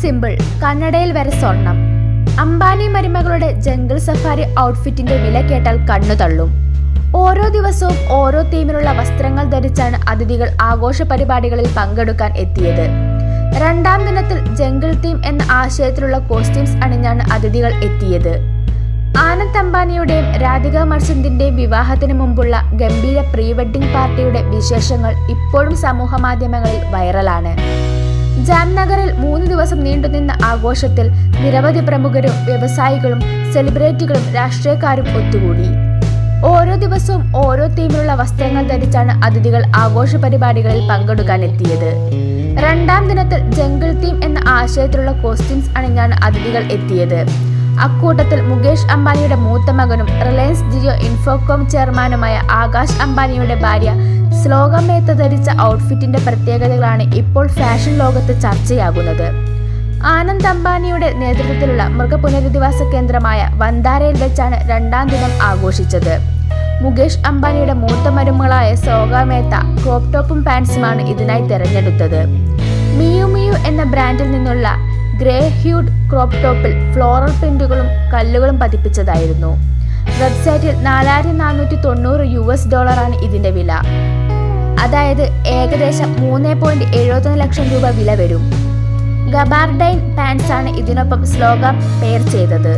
Simple. കന്നഡയിൽ വരെ സ്വർണം. അംബാനി മരുമകളുടെ ജംഗിൾ സഫാരി ഔട്ട്ഫിറ്റിന്റെ വില കേട്ടാൽ കണ്ണു തള്ളും. ഓരോ ദിവസവും ഓരോ തീമിലുള്ള വസ്ത്രങ്ങൾ ധരിച്ചാണ് അതിഥികൾ ആഘോഷ പരിപാടികളിൽ പങ്കെടുക്കാൻ എത്തിയത്. രണ്ടാം ദിനത്തിൽ ജംഗിൾ തീം എന്ന ആശയത്തിലുള്ള കോസ്റ്റ്യൂംസ് അണിഞ്ഞാണ് അതിഥികൾ എത്തിയത്. ആനന്ദ് അംബാനിയുടെയും രാധിക മർച്ചന്റിന്റെയും വിവാഹത്തിന് മുമ്പുള്ള ഗംഭീര പ്രീ വെഡിംഗ് പാർട്ടിയുടെ വിശേഷങ്ങൾ ഇപ്പോഴും സമൂഹ മാധ്യമങ്ങളിൽ വൈറലാണ്. ജാംനഗറിൽ മൂന്ന് ദിവസം നീണ്ടുനിന്ന ആഘോഷത്തിൽ നിരവധി പ്രമുഖരും വ്യവസായികളും സെലിബ്രിറ്റികളും രാഷ്ട്രീയക്കാരും ഒത്തുകൂടി. ഓരോ ദിവസവും ഓരോ തീമിലുള്ള വസ്ത്രങ്ങൾ ധരിച്ചാണ് അതിഥികൾ ആഘോഷ പരിപാടികളിൽ പങ്കെടുക്കാൻ എത്തിയത് രണ്ടാം ദിനത്തിൽ ജംഗിൾ തീം എന്ന ആശയത്തിലുള്ള കോസ്റ്റ്യൂംസ് അണിഞ്ഞാണ് അതിഥികൾ എത്തിയത്. അക്കൂട്ടത്തിൽ മുകേഷ് അംബാനിയുടെ മൂത്ത മകനും റിലയൻസ് ജിയോ ഇൻഫോകോം ചെയർമാനുമായ ആകാശ് അംബാനിയുടെ ഭാര്യ ശ്ലോക മേത്ത ധരിച്ച ഔട്ട്ഫിറ്റിന്റെ പ്രത്യേകതകളാണ് ഇപ്പോൾ ഫാഷൻ ലോകത്ത് ചർച്ചയാകുന്നത്. ആനന്ദ് അംബാനിയുടെ നേതൃത്വത്തിലുള്ള മൃഗപുനരധിവാസ കേന്ദ്രമായ വന്താരയിൽ വെച്ചാണ് രണ്ടാം ദിനം ആഘോഷിച്ചത്. മുകേഷ് അംബാനിയുടെ മൂത്ത മരുമകളായ സോഗ മേത്ത ടോപ്പും പാൻസുമാണ് ഇതിനായി തിരഞ്ഞെടുത്തത്. മിയു മിയു എന്ന ബ്രാൻഡിൽ നിന്നുള്ള ഗ്രേ ഹ്യൂഡ് ക്രോപ്പ് ടോപ്പിൽ ഫ്ലോറൽ പ്രിന്റുകളും കല്ലുകളും പതിപ്പിച്ചതായിരുന്നു. വെബ്സൈറ്റിൽ നാലായിരത്തി നാനൂറ്റി തൊണ്ണൂറ് യു എസ് ഡോളറാണ് ഇതിന്റെ വില. അതായത് ഏകദേശം മൂന്ന് പോയിന്റ് എഴുപത്തൊന്ന് ലക്ഷം രൂപ വില വരും. ഗബാർഡൈൻ പാൻസ് ആണ് ഇതിനൊപ്പം സ്ലോഗ പെയർ ചെയ്തത്.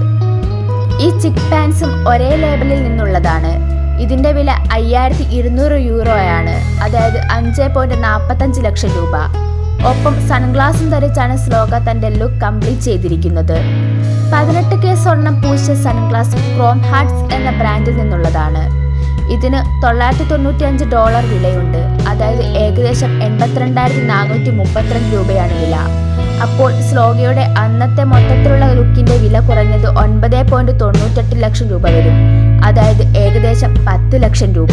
ഈ ചിക്ക് പാൻസും ഒരേ ലേബലിൽ നിന്നുള്ളതാണ്. ഇതിന്റെ വില അയ്യായിരത്തി ഇരുന്നൂറ് യൂറോയാണ്. അതായത് അഞ്ച് പോയിന്റ് നാൽപ്പത്തഞ്ച് ലക്ഷം രൂപ. ഒപ്പം സൺഗ്ലാസും ധരിച്ചാണ് ശ്ലോക തന്റെ ലുക്ക് കംപ്ലീറ്റ് ചെയ്തിരിക്കുന്നത്. പതിനെട്ട് കെ സ്വർണം പൂശിയ സൺഗ്ലാസ് ക്രോം ഹാർട്സ് എന്ന ബ്രാൻഡിൽ നിന്നുള്ളതാണ്. ഇതിന് തൊള്ളായിരത്തി തൊണ്ണൂറ്റി അഞ്ച് ഡോളർ വിലയുണ്ട്. അതായത് ഏകദേശം എൺപത്തിരണ്ടായിരത്തി നാനൂറ്റി മുപ്പത്തിരണ്ട് രൂപയാണ് വില. അപ്പോൾ ശ്ലോകയുടെ അന്നത്തെ മൊത്തത്തിലുള്ള ലുക്കിന്റെ വില കുറഞ്ഞത് ഒൻപത് പോയിന്റ് തൊണ്ണൂറ്റെട്ട് ലക്ഷം രൂപ വരും. അതായത് ഏകദേശം പത്ത് ലക്ഷം രൂപ.